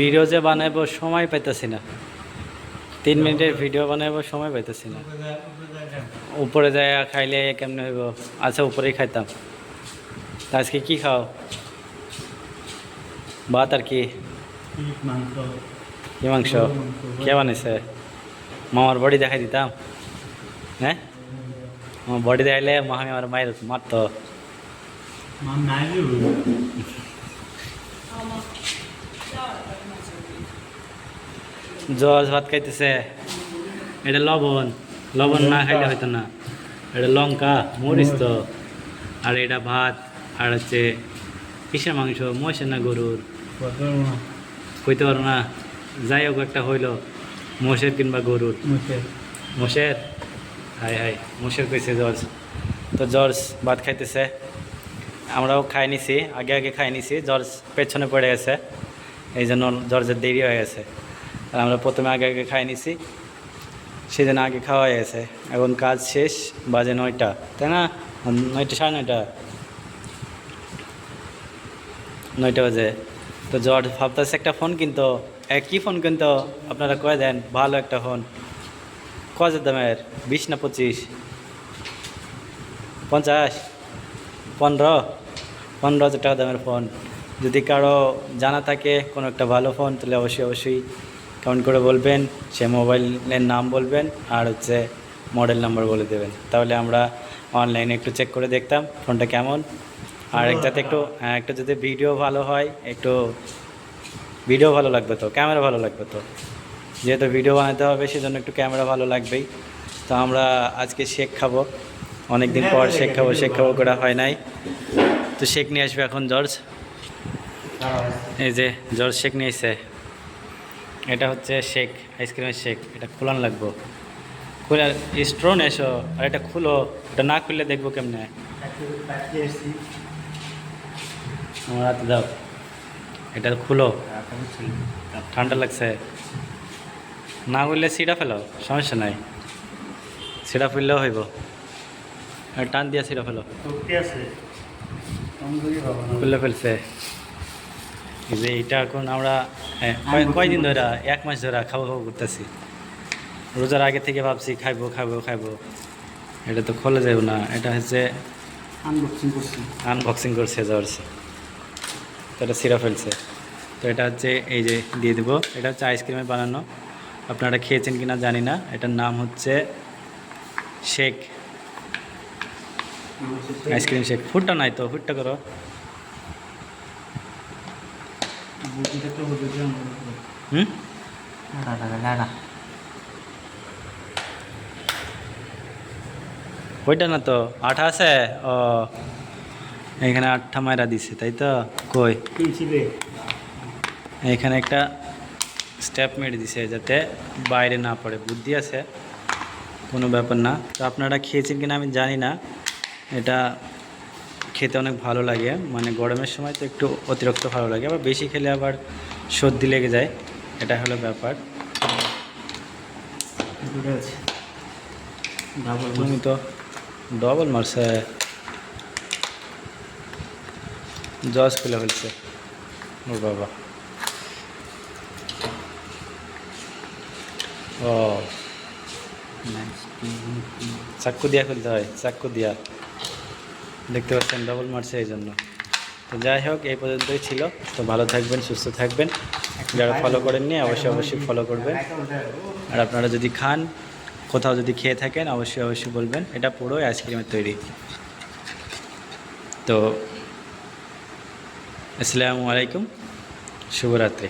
Video যে বানাবো সময় পাইতেছি না। তিন মিনিটের ভিডিও বানাবো সময় পাইতেছি না। উপরে যায় খাইলে কেমনে হইব? আচ্ছা উপরেই খাইতাম। তা আজকে কি খাও? ভাত আর কি? মাংস। কি মাংস? কে বানাইছে? মামার বডি দেখাই দিতাম। হ্যাঁ? আমার বডি দেখাইলে মামি আমার মায়ের মারতো মাম নাই জজ ভাত খাইতেছে। এটা লবণ। লবণ না খাইলে হয়তো না। এটা লঙ্কা মরিচ তো। আর এটা ভাত আর হচ্ছে কিসের মাংস? মহিষের না গরুর? কইতে পারো না। যাই হোক একটা হইল মোষের কিংবা গরুর। মোষের হাই হাই মোষের কইছে জর্জ তো জর্জ ভাত খাইতেছে। আমরাও খাই নিছি আগে আগে খাই নিছি। জর্জ পেছনে পড়ে গেছে। এই জন্য জর্জের দেরি হয়ে গেছে। আর আমরা প্রথমে আগে আগে খাই নিছি। সেদিন আগে খাওয়া গেছে এখন কাজ শেষ, বাজে নয়টা। তাই না? নয়টা, সাড়ে নয়টা। নয়টা বাজে। তো জর্জ ভাবতেছে একটা ফোন কিনতো। একই ফোন কিনতো? আপনারা কয়ে দেন, ভালো একটা ফোন। কত দামের? বিশ না পঁচিশ? পঞ্চাশ? পনেরো? পনেরো হাজার টাকা দামের ফোন। যদি কারও জানা থাকে কোনো একটা ভালো ফোন, তাহলে অবশ্যই অবশ্যই কমেন্ট করে বলবেন সে মোবাইলের নাম বলবেন আর হচ্ছে মডেল নাম্বার বলে দেবেন। তাহলে আমরা অনলাইনে একটু চেক করে দেখতাম ফোনটা কেমন। আর একটাতে একটু হ্যাঁ একটু যদি ভিডিও ভালো হয় একটু ভিডিও ভালো লাগবে তো ক্যামেরা ভালো লাগবে তো। যেহেতু ভিডিও বানাতে হবে সেজন্য একটু ক্যামেরা ভালো লাগবেই। তো আমরা আজকে শেক খাব। অনেক দিন পর শেক খাব শেক খাব করা হয় নাই। তো শেক নিয়ে আসবে এখন জর্জ। এই যে জর্জ শেক নিয়ে এসে এটা হচ্ছে শেক আইসক্রিমের শেক এটা খোলান লাগবো। খুলে স্ট্রোন এসো আর এটা খুলো এটা না খুললে দেখব কেমনে। আমার হাতে দাও এটা খুলো। ঠান্ডা লাগছে। না করলে সিটা ফেলো সমস্যা নাই। সিটা ফেললেও হইব। আর টান দিয়া সিটা ফেলো। আছে। খুলে ফেলছে। যে এটা এখন আমরা হ্যাঁ, কয়- কয়দিন ধরে এক মাস ধরে খাব খাব করতেছি। রোজার আগে থেকে ভাবছি খাইবো খাব খাইবো। এটা তো খোলা যাবে না এটা হচ্ছে আনবক্সিং করছি। আনবক্সিং করছে জর্জ তো এটা সিরা ফেলছে। তো এটা হচ্ছে এই যে দিয়ে দেবো। এটা হচ্ছে আইসক্রিমে বানানো। আপনারা খেয়েছেন কিনা জানি না। এটার নাম হচ্ছে শেক। Ice cream shake. ফুটটা নাই তো ফুটটা করো। ওইটা না তো? আঠা আছে? ও এখানে আঠা মায়েরা দিছে, তাই তো? কই? এখানে একটা স্টেপ মেরে দিছে যাতে বাইরে না পড়ে। বুদ্ধি আছে? কোনো ব্যাপার না। তো আপনারা খেয়েছেন কিনা আমি জানি না। এটা খেতে অনেক ভালো লাগে। মানে গরমের সময় তো একটু অতিরিক্ত ভালো লাগে আবার বেশি খেলে আবার সর্দি লেগে যায় এটা হলো ব্যাপার। তুমি তো ডবল মারছে জজ খুলে ফেলছে। ওর বাবা। ও। চাক্কু দিয়া খুলতে হয় চাক্কু দিয়া। দেখতে পাচ্ছেন ডবল মারছে এই জন্য। তো যাই হোক, এই পর্যন্তই ছিল। তো ভালো থাকবেন, সুস্থ থাকবেন। যারা ফলো করেননি, অবশ্যই অবশ্যই ফলো করবেন। আর আপনারা যদি খান, কোথাও যদি খেয়ে থাকেন, অবশ্যই অবশ্যই বলবেন। এটা পুরোই আইসক্রিমের তৈরি। তো আসসালামু আলাইকুম। শুভরাত্রি।